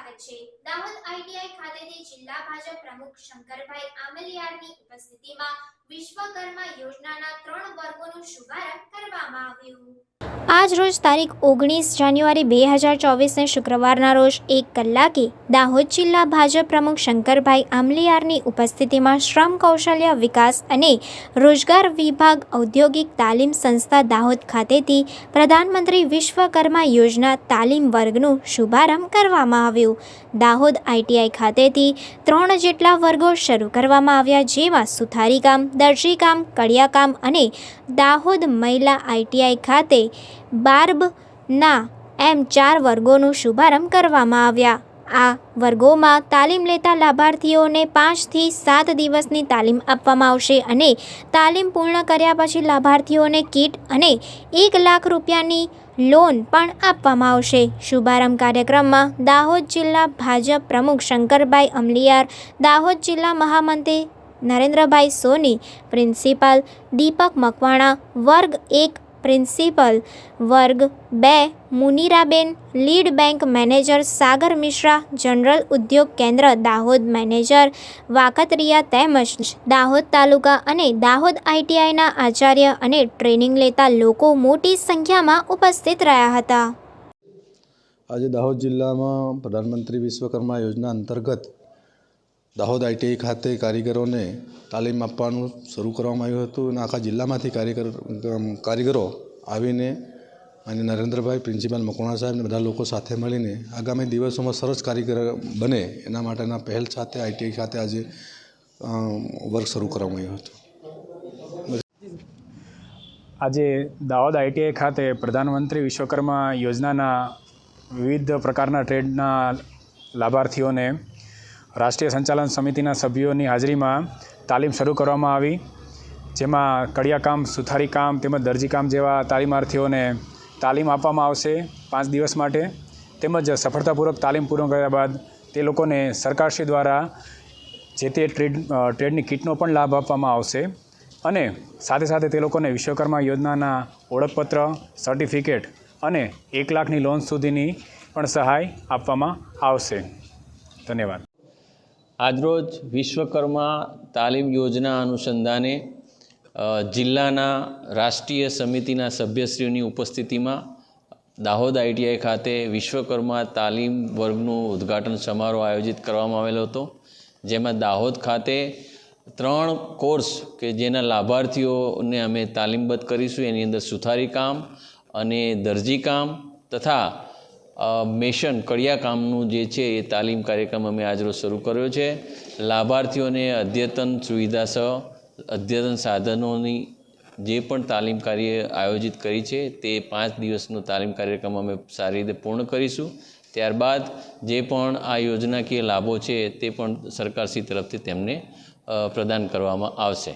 સ્વાગત છે. દાહોદ આઈટીઆઈ ખાતેથી જિલ્લા ભાજપ પ્રમુખ શંકરભાઈ આમલિયારની ઉપસ્થિતિમાં વિશ્વકર્મા યોજનાના ત્રણ વર્ગોનો શુભારંભ કરવામાં આવ્યો. આજ રોજ તારીખ ઓગણીસ જાન્યુઆરી બે હજાર ચોવીસને શુક્રવારના રોજ એક કલાકે દાહોદ જિલ્લા ભાજપ પ્રમુખ શંકરભાઈ આમલીયારની ઉપસ્થિતિમાં શ્રમ કૌશલ્ય વિકાસ અને રોજગાર વિભાગ ઔદ્યોગિક તાલીમ સંસ્થા દાહોદ ખાતેથી પ્રધાનમંત્રી વિશ્વકર્મા યોજના તાલીમ વર્ગનું શુભારંભ કરવામાં આવ્યું. દાહોદ આઈટીઆઈ ખાતેથી ત્રણ જેટલા વર્ગો શરૂ કરવામાં આવ્યા જેમાં સુથારીકામ દરજીકામ કડિયાકામ અને દાહોદ મહિલા આઈટીઆઈ ખાતે બાર્બના એમ ચાર વર્ગોનું શુભારંભ કરવામાં આવ્યા. આ વર્ગોમાં તાલીમ લેતા લાભાર્થીઓને પાંચથી સાત દિવસની તાલીમ આપવામાં આવશે અને તાલીમ પૂર્ણ કર્યા પછી લાભાર્થીઓને કીટ અને એક લાખ રૂપિયાની લોન પણ આપવામાં આવશે. શુભારંભ કાર્યક્રમમાં દાહોદ જિલ્લા ભાજપ પ્રમુખ શંકરભાઈ અમલિયાર, દાહોદ જિલ્લા મહામંત્રી નરેન્દ્રભાઈ સોની, પ્રિન્સિપાલ દીપક મકવાણા, વર્ગ એક પ્રિન્સિપલ વર્ગ બે, Muniraben, lead bank manager Sagar Mishra, general ઉદ્યોગ કેન્દ્ર દાહોદ મેનેજર વાકતરિયા તેમજ દાહોદ તાલુકા અને દાહોદ આઈટીઆઈના આચાર્ય અને ટ્રેનિંગ લેતા લોકો મોટી સંખ્યામાં ઉપસ્થિત રહ્યા હતા. આજે દાહોદ જિલ્લામાં પ્રધાનમંત્રી વિશ્વકર્મા યોજના અંતર્ગત દાહોદ આઈટીઆઈ ખાતે કારીગરોને તાલીમ આપવાનું શરૂ કરવામાં આવ્યું હતું અને આખા જિલ્લામાંથી કારીગર કારીગરો આવીને અને નરેન્દ્રભાઈ પ્રિન્સિપાલ મકવાણા સાહેબને બધા લોકો સાથે મળીને આગામી દિવસોમાં સરસ કારીગર બને એના માટેના પહેલ સાથે આઈટીઆઈ ખાતે આજે વર્ક શરૂ કરવામાં આવ્યું હતું. આજે દાહોદ આઈટીઆઈ ખાતે પ્રધાનમંત્રી વિશ્વકર્મા યોજનાના વિવિધ પ્રકારના ટ્રેડના લાભાર્થીઓને રાષ્ટ્રીય સંચાલન સમિતિના સભ્યોની હાજરીમાં તાલીમ શરૂ કરવામાં આવી, જેમાં કડિયાકામ, સુથારીકામ તેમજ દરજીકામ જેવા તાલીમાર્થીઓને તાલીમ આપવામાં આવશે પાંચ દિવસ માટે. તેમજ સફળતાપૂર્વક તાલીમ પૂર્ણ કર્યા બાદ તે લોકોને સરકારશ્રી દ્વારા જે તે ટ્રેડ ટ્રેડની કિટનો પણ લાભ આપવામાં આવશે. અને સાથે સાથે તે લોકોને વિશ્વકર્મા યોજનાના ઓળખપત્ર, સર્ટિફિકેટ અને એક લાખની લોન સુધીની પણ સહાય આપવામાં આવશે. ધન્યવાદ. આજરોજ વિશ્વકર્મા તાલીમ યોજના અનુસંધાને જિલ્લાના રાષ્ટ્રીય સમિતિના સભ્યશ્રીઓની ઉપસ્થિતિમાં દાહોદ આઈટીઆઈ ખાતે વિશ્વકર્મા તાલીમ વર્ગનું ઉદ્ઘાટન સમારોહ આયોજિત કરવામાં આવેલો હતો, જેમાં દાહોદ ખાતે ત્રણ કોર્સ કે જેના લાભાર્થીઓને અમે તાલીમબદ્ધ કરીશું. એની અંદર સુથારી કામ અને દરજી કામ તથા મેશન કડિયાકામનું જે છે એ તાલીમ કાર્યક્રમ અમે આજરોજ શરૂ કર્યો છે. લાભાર્થીઓને અદ્યતન સુવિધા સહ, અદ્યતન સાધનોની જે પણ તાલીમ કાર્ય આયોજિત કરી છે, તે પાંચ દિવસનો તાલીમ કાર્યક્રમ અમે સારી રીતે પૂર્ણ કરીશું. ત્યારબાદ જે પણ આ યોજનાકીય લાભો છે, તે પણ સરકારશ્રી તરફથી તેમને પ્રદાન કરવામાં આવશે.